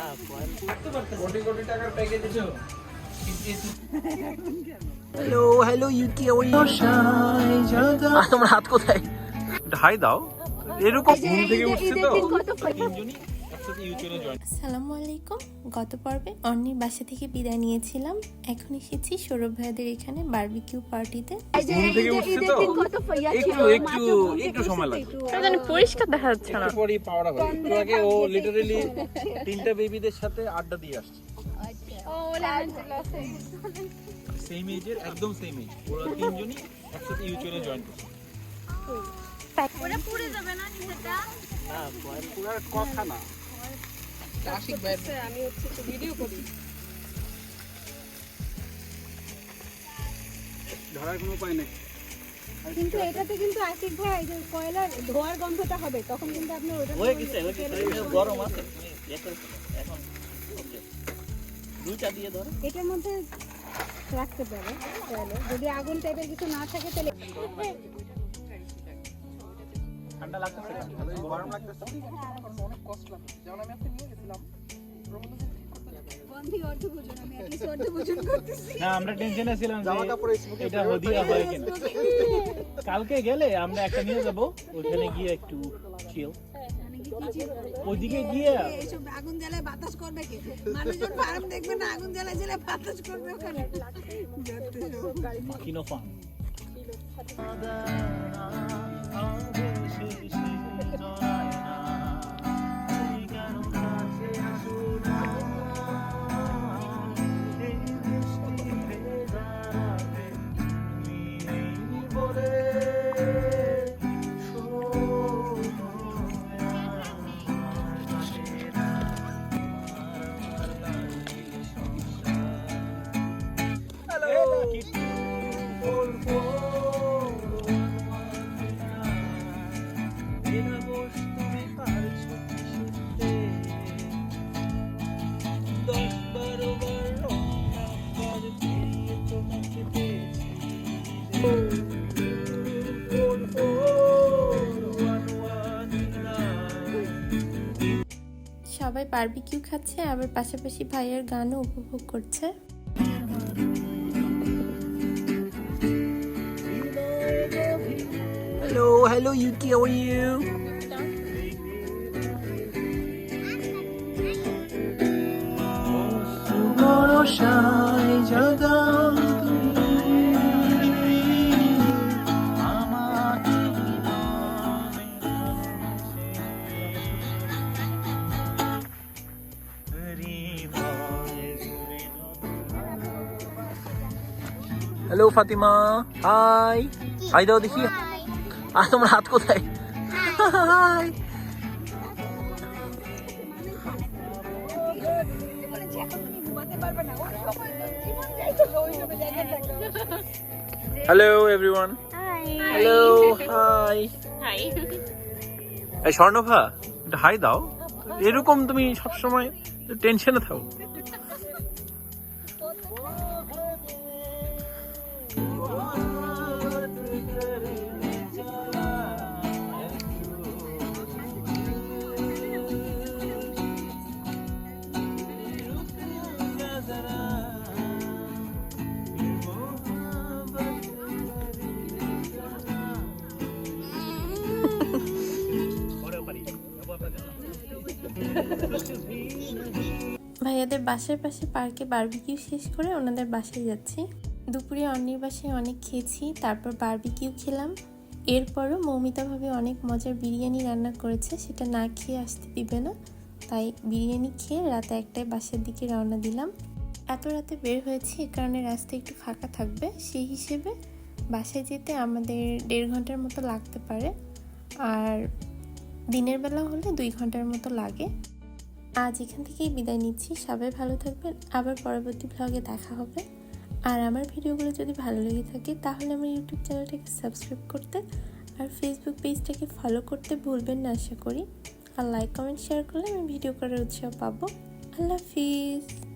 কোটি কোটি টাকার প্যাকেজ দিছো hello hello ইউকি তোমার হাত কোথায়? ঢাই দাও। এরকম ঘুম থেকে উঠছে তো? তিনজনই একসাথে ইউটিউবে জয়েন আসসালামু আলাইকুম। গত পর্বে অন্যের বাসা থেকে বিদায় নিয়েছিলাম। এখন এসেছি সৌরভ ভাইদের এখানে বারবিকিউ পার্টিতে ঘুম থেকে উঠছে তো? একটু একটু একটু সময় লাগে পরিষ্কার দেখা যাচ্ছে না। একটু পরেই পাওয়ার হবে একটু আগে ও লিটারেলি তিনটা বেবিদের সাথে আড্ডা দিয়ে আসছে। সেম এজের একদম সেম এজ ওরা তিনজনই একসাথে ইউটিউবে জয়েন করছে। কথা না। ধরার কোনো উপায় নেই। কিন্তু এটাতে কিন্তু আশিক ভাই যে কয়লার ধোয়ার গন্ধটা হবে তখন কিন্তু আপনি ওটা হয়ে গেছে হয়ে গেছে। গরম আছে ইয়ে করে। এখন দুইটা দিয়ে ধরো। এটার মধ্যে রাখতে পারে তাহলে যদি আগুন টাইপের কিছু না থাকে তাহলে ঠান্ডা লাগতেছে গরম লাগতেছে। অনেক কষ্ট লাগে যেমন আমি একটা নিয়ে গেছিলাম আমরা টেনশনে ছিলাম জামা যে কাপড় স্মোকে এটা হদিয়া হয় কিনা। কালকে গেলে আমরা একটা নিয়ে যাব ওখানে গিয়ে একটু চিল ওইদিকে গিয়ে এইসব আগুন জ্বালায় বাতাস করবে কি? মানুষজন ফার্ম দেখবে না আগুন জ্বালায় জ্বালায় বাতাস করবে ওখানে। কিনো ফান সবাই বারবিকিউ খাচ্ছে আবার পাশাপাশি ভাইয়ের গানও উপভোগ করছে। Hello hello ইউকি how are you hello Fatima hi hi দাও দেখি আর তোমার হাত কোথায়? Hi hello everyone hello hi এই স্বর্ণভা একটা হাই দাও। এরকম তুমি সবসময় টেনশনে থাকো। ভাইয়াদের বাসার পাশে পার্কে বারবিকিউ শেষ করে ওনাদের বাসায় যাচ্ছি। দুপুরে অন্যের বাসায় অনেক খেয়েছি, তারপর বারবিকিউ খেলাম। এরপরও মৌমিতাভাবে অনেক মজার বিরিয়ানি রান্না করেছে, সেটা না খেয়ে আসতে দিবে না। তাই বিরিয়ানি খেয়ে রাতে একটাই বাসার দিকে রওনা দিলাম। এত রাতে বের হয়েছি, এ কারণে রাস্তা একটু ফাঁকা থাকবে। সেই হিসেবে বাসায় যেতে আমাদের দেড় ঘণ্টার মতো লাগতে পারে। আর দিনের বেলা হলে দুই ঘণ্টার মতো লাগে। আজ এখান থেকেই বিদায় নিচ্ছি। সবাই ভালো থাকবেন। আবার পরবর্তী ব্লগে দেখা হবে। আর আমার ভিডিওগুলো যদি ভালো লেগে থাকে, তাহলে আমার ইউটিউব চ্যানেলটাকে সাবস্ক্রাইব করতে আর ফেসবুক পেজটাকে ফলো করতে ভুলবেন না, আশা করি। আর লাইক কমেন্ট শেয়ার করলে আমি ভিডিও করার উৎসাহ পাবো। আল্লাহ হাফিজ।